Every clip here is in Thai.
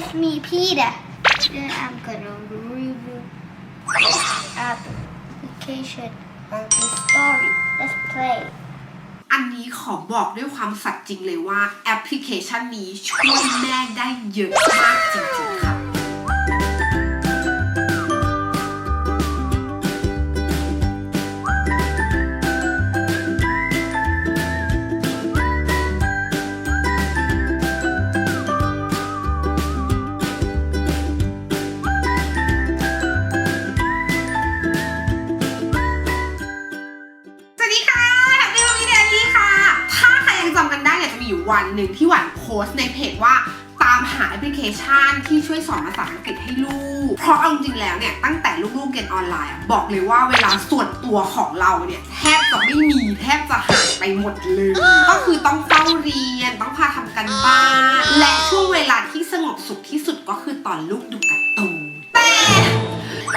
Meepeda. Then I'm gonna review application of the story. Let's play. อันนี้ขอบอกด้วยความสัตย์จริงเลยว่าแอปพลิเคชันนี้ช่วยแม่ได้เยอะมากจริงๆ นึ่งที่หวานโพสต์ในเพจว่าตามหาแอปพลิเคชันที่ช่วยสอนภาษาอังกฤษให้ลูก เพราะเอาจริงแล้วเนี่ย ตั้งแต่ลูกๆเรียนออนไลน์บอกเลยว่าเวลาส่วนตัวของเราเนี่ยแทบจะไม่มีแทบจะหายไปหมดเลย ก็คือต้องเฝ้าเรียนต้องพาทำกันบ้าน และช่วงเวลาที่สงบสุขที่สุดก็คือตอนลูกดูการ์ตูนแต่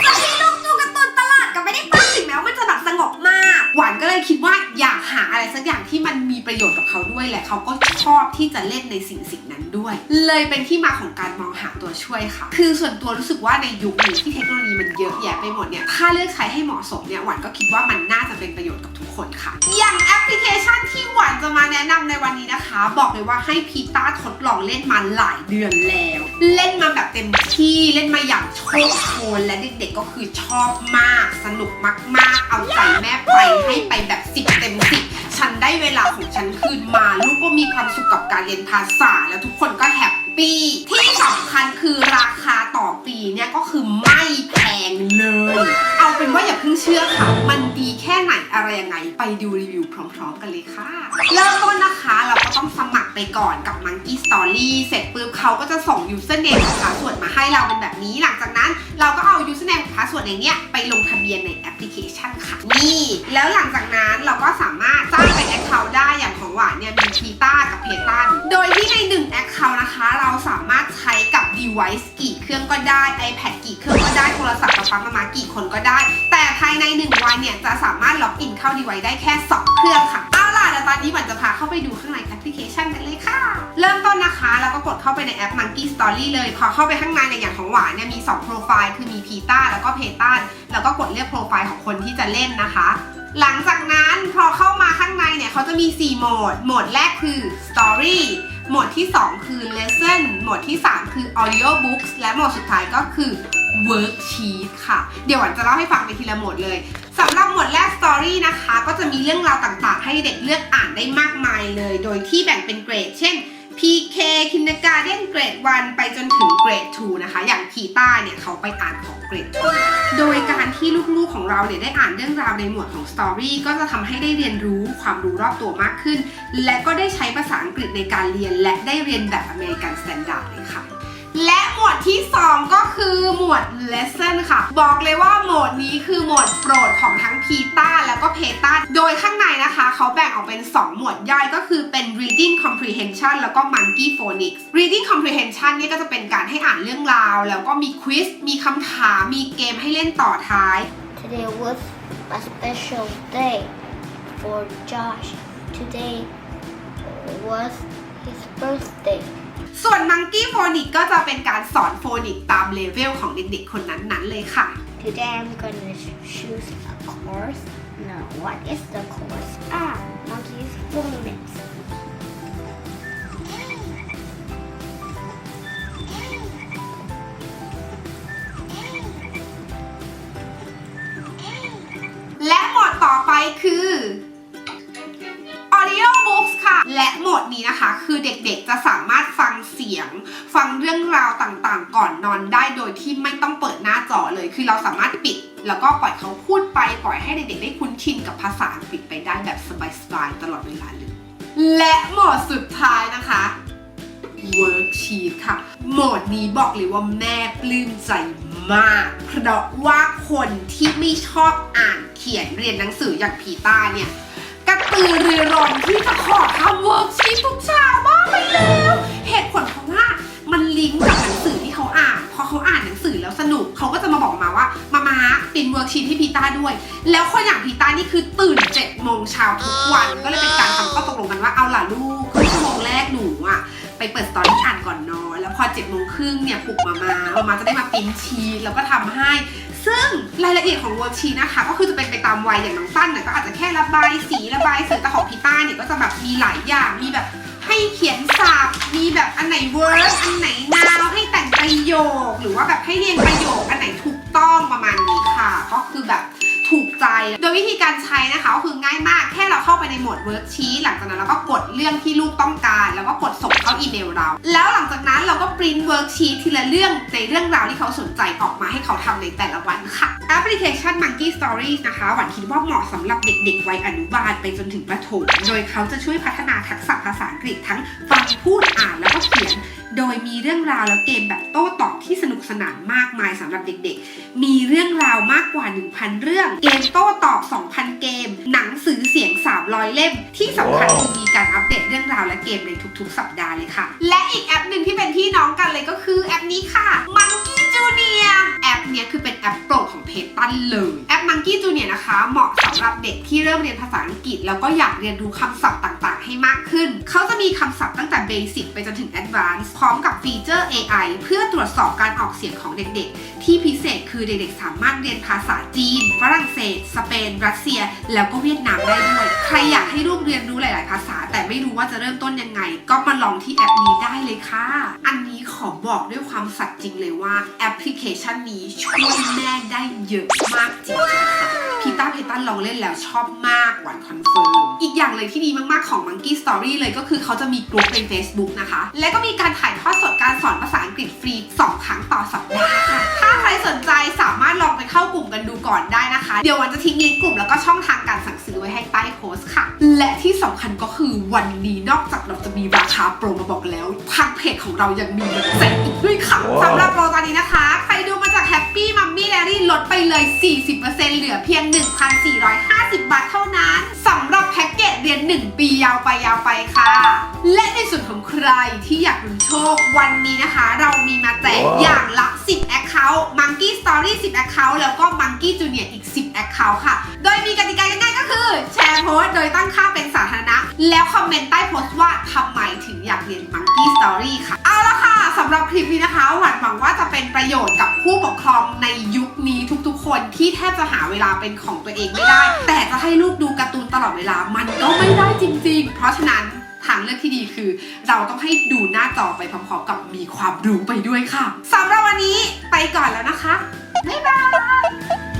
จะให้ลูกดูการ์ตูนตลาดก็ไม่ได้ป้าถึงแม้ว่ามันจะแบบสงบมาก หวานก็เลยคิดว่า อยากหาอะไรสักอย่างที่มันมีประโยชน์กับเขาด้วยแหละเขาก็ชอบที่จะเล่นในสิ่งสิ่งนั้นด้วย เลยเป็นที่มาของการมองหาตัวช่วยค่ะ คือส่วนตัวรู้สึกว่าในยุคนี้ที่เทคโนโลยีมันเยอะแยะไปหมดเนี่ยถ้าเลือกใช้ให้เหมาะสมเนี่ยหวานก็คิดว่ามันน่าจะเป็นประโยชน์กับทุกคนค่ะ อย่างแอปพลิเคชันที่หวานจะมาแนะนำในวันนี้นะคะ บอกเลยว่าให้พีต้าทดลองเล่นมาหลายเดือนแล้ว เล่นมาแบบเต็มที่เล่นมาอย่างโชคโชนและเด็กๆก็คือชอบมาก สนุกมากๆ เอาใจแม่ไปให้ไปแบบสิบเต็มสิบฉันได้เวลาของฉันคืนมา ลูกก็มีความสุขกับการเรียนภาษา แล้วทุกคนก็แฮปปี้ ที่สำคัญคือราคีเนี่ยก็คือไม่แพงเลย เอาเป็นว่าอย่าเพิ่งเชื่อค่ะ มันดีแค่ไหนอะไรยังไง ไปดูรีวิวพร้อมๆกันเลยค่ะ เริ่มต้นนะคะเราก็ต้องสมัครไปก่อนกับ Monkey Story เสร็จปุ๊บเขาก็จะส่ง username กับ password มาให้เราเป็นแบบนี้ หลังจากนั้นเราก็เอา username กับ password ในเนี้ยไปลงทะเบียนในแอปพลิเคชันค่ะ นี่ แล้วหลังจากนั้นเราก็สามารถสร้างเป็น account ได้อย่างของหวานเนี่ยมีพีต้ากับเพตันโดยที่ในหนึ่ง account นะคะ เราสามารถใช้ device กี่เครื่องก็ได้ iPad กี่เครื่องก็ได้โทรศัพท์กับปั๊มมามากี่คนก็ได้ แต่ภายใน 1 วันเนี่ยจะสามารถล็อกอินเข้า device ได้แค่ 2 เครื่องค่ะเอาล่ะเดี๋ยวตอนนี้หวันจะพาเข้าไปดูข้างในแอปพลิเคชันกันเลยค่ะ เริ่มต้นนะคะเราก็กดเข้าไปในแอป Monkey Story เลย พอเข้าไปข้างในในอย่างของหวานเนี่ยมี 2 โปรไฟล์คือมีพีต้าแล้วก็เพตันแล้วก็กดเลือกโปรไฟล์ของคนที่จะเล่นนะคะ หลังจากนั้นพอเข้ามาข้างในเนี่ยเขาจะมี 4 โหมด โหมดแรกคือ Story หมดที่ 2 คือ Lesson หมดที่ 3 คือ Audio Books และหมดสุดท้ายก็คือ Worksheet ค่ะ เดี๋ยวหวันจะเล่าให้ฟังไปทีละหมดเลยสำหรับหมวดแรก Story นะคะ ก็จะมีเรื่องราวต่างๆ ให้เด็กเลือกอ่านได้มากมายเลย โดยที่แบ่งเป็นเกรด เช่น PK คินาการเรียนเกรด 1 ไปจนถึงเกรด 2 นะคะ อย่างพีต้าเนี่ยเขาไปอ่านของเกรด 2 โดยการที่ลูกๆของเราเนี่ยได้อ่านเรื่องราวในหมวดของสตอรี่ก็จะทำให้ได้เรียนรู้ความรู้รอบตัวมากขึ้น และก็ได้ใช้ภาษาอังกฤษในการเรียนและได้เรียนแบบอเมริกันสแตนดาร์ดเลยค่ะ และหมวดที่ 2 ก็คือหมวด lesson ค่ะ บอกเลยว่าหมวดนี้คือหมวดโปรดของทั้งพีต้าแล้วก็เพต้าโดยข้างในนะคะ เขาแบ่งออกเป็น 2 หมวดย่อยก็คือเป็น reading comprehension แล้วก็ monkey phonics reading comprehension เนี่ยก็จะเป็นการให้อ่านเรื่องราว แล้วก็มีควิสมีคำถามมีเกมให้เล่นต่อท้าย Today was a special day for Josh. Today was his birthday. ส่วน monkey phonics ก็จะเป็นการสอนโฟนิกตามเลเวลของเด็กๆคนนั้นๆเลยค่ะ Today I'm gonna choose a course. No, what is the course? Ah, monkeys phonics. Phonics และโหมดต่อไปคือ มดนี้นะคะ คือเด็กๆจะสามารถฟังเสียง ฟังเรื่องราวต่างๆ ก่อนนอนได้โดยที่ไม่ต้องเปิดหน้าจอเลย คือเราสามารถปิด แล้วก็ปล่อยเขาพูดไปปล่อยให้เด็กๆได้คุ้นชินกับภาษาอังกฤษไปได้แบบสบายๆตลอดเวลาเลยและโหมดสุดท้ายนะคะ Worksheet ค่ะ โหมดนี้บอกเลยว่าแม่ปลื้มใจมาก เพราะว่าคนที่ไม่ชอบอ่านเขียนเรียนหนังสืออย่างพีต้าเนี่ย กระตือรือร้นที่จะขอทำเวิร์กชีตทุกเช้ามากไปแล้วเหตุผลเพราะว่ามันลิงก์กับหนังสือที่เขาอ่านพอเขาอ่านหนังสือแล้วสนุกเขาก็จะมาบอกมาว่ามามาปินเวิร์กชีตให้พีต้าด้วย แล้วคนอย่างพีต้านี่คือตื่น7จ็ดโมงเช้าทุกวันก็เลยเป็นการทำข้อตกลงกันว่าเอาล่ะลูกครึ่งชั่วโมงแรกหนูอะไปเปิดสตอรี่อ่านก่อนนอนแล้วพอ7จ็ดโมงครึ่งเนี่ยปลุกมามามามาจะได้มาปริ้นชีทแล้วก็ทำให้ ซึ่งรายละเอียดของเวิร์กชีนะคะ ก็คือจะเป็นไปตามวัยอย่างน้องตั้นเนี่ยก็อาจจะแค่ระบายสีระบายสีแต่ของพีต้าเนี่ยก็จะแบบมีหลายอย่างมีแบบให้เขียนสับมีแบบอันไหนเวิร์กอันไหนนาวให้แต่งประโยค หรือว่าแบบให้เรียงประโยคอันไหนถูก ต้องประมาณนี้ค่ะ ก็คือแบบถูกใจ โดยวิธีการใช้นะคะก็คือง่ายมากแค่เราเข้าไปในโหมดเวิร์กชีทหลังจากนั้นเราก็กดเรื่องที่ลูกต้องการ แล้วก็กดส่งเข้าอีเมลเรา แล้วหลังจากนั้นเราก็ปริ้นเวิร์กชีททีละเรื่องในเรื่องราวที่เขาสนใจออกมาให้เขาทำในแต่ละวันค่ะแอปพลิเคชัน Monkey Stories นะคะหวันคิดว่าเหมาะสำหรับเด็กๆ วัยอนุบาลไปจนถึงประถมโดยเขาจะช่วยพัฒนาทักษะภาษาอังกฤษทั้งฟังพูดอ่านแล้วก็เขียน โดยมีเรื่องราวและเกมแบบโต้ตอบที่สนุกสนานมากมายสำหรับเด็กๆ มีเรื่องราวมากกว่า 1,000 เรื่อง เกมโต้ตอบ 2,000 เกม หนังสือเสียง 300 เล่ม ที่สำคัญคือมีการอัปเดตเรื่องราวและเกมในทุกๆ สัปดาห์เลยค่ะ และอีกแอปหนึ่งที่เป็นพี่น้องกันเลยก็คือแอปนี้ค่ะ Monkey Junior แอปนี้คือเป็นแอปโปรด ของเพจตันเลยแอป Monkey Junior นะคะ เหมาะสำหรับเด็กที่เริ่มเรียนภาษาอังกฤษ แล้วก็อยากเรียนรู้คำศัพท์ต่างๆ ให้มากขึ้น เขาจะมีคำศัพท์ตั้งแต่เบสิกไปจนถึง Advanced พร้อมกับฟีเจอร์ AI เพื่อตรวจสอบการออกเสียงของเด็กๆ ที่พิเศษคือเด็กๆ สามารถเรียนภาษาจีน ฝรั่งเศส สเปน รัสเซีย แล้วก็เวียดนามได้ด้วย ใครอยากให้ลูกเรียนรู้หลาย ๆ ภาษา แต่ไม่รู้ว่าจะเริ่มต้นยังไง ก็มาลองที่แอปนี้ได้เลยค่ะ อันนี้ขอบอกด้วยความสัตย์จริงเลยว่าแอปพลิเคชันนี้ช่วยแม่ได้เยอะมากจริงๆค่ะพีต้าเพตันลองเล่นแล้วชอบมากหวานคอนเฟิร์ม อีกอย่างเลยที่ดีมากๆของ Monkey Story เลยก็คือเขาจะมีกลุ่มใน Facebook นะคะ และก็มีการถ่ายทอดสดการสอนภาษาอังกฤษฟรี 2 ครั้งต่อสัปดาห์ค่ะ ถ้าใครสนใจสามารถลองไปเข้ากลุ่มกันดูก่อนได้นะคะ เดี๋ยววันจะทิ้งลิงก์กลุ่มแล้วก็ช่องทางการสั่งซื้อไว้ให้ใต้โพสต์ค่ะ และที่สำคัญก็คือวันนี้นอกจากเราจะมีราคาโปรมาบอกแล้วทางเพจของเรายังมีมาแจกอีกด้วยค่ะว้าวสำหรับโปรตอนนี้นะคะ ใครดูมาจาก Happy Mummy Diary ลดไปเลย 40%เหลือเพียง 1,450 บาทเท่านั้นสำหรับแพ็กเกจเรียน 1 ปียาวไปยาวไปค่ะ และในส่วนของใครที่อยากลุ้นโชควันนี้นะคะ เรามีมาแจกว้าวอย่างละ 10 Account Monkey Story 10 Account แล้วก็ Monkey Junior อีก 10 Account ค่ะ โดยมีกติกาง่ายๆก็คือ แชร์โพสต์โดยตั้งค่าเป็นสาธารณะ แล้วคอมเมนต์ใต้โพสต์ว่าทำไมถึงอยากเรียน Monkey Story ค่ะ เอาละค่ะสำหรับคลิปนี้นะคะหวังหวังว่าจะเป็นประโยชน์กับผู้ปกครองในยุคนี้ทุกๆ คนที่แทบจะหาเวลาเป็นของตัวเองไม่ได้ แต่จะให้ลูกดูการ์ตูนตลอดเวลามันก็ไม่ได้จริง ๆ เพราะฉะนั้นทางเลือกที่ดีคือ เราต้องให้ดูหน้าจอไปพร้อมๆกับมีความรู้ไปด้วยค่ะสำหรับวันนี้ไปก่อนแล้วนะคะบ๊ายบาย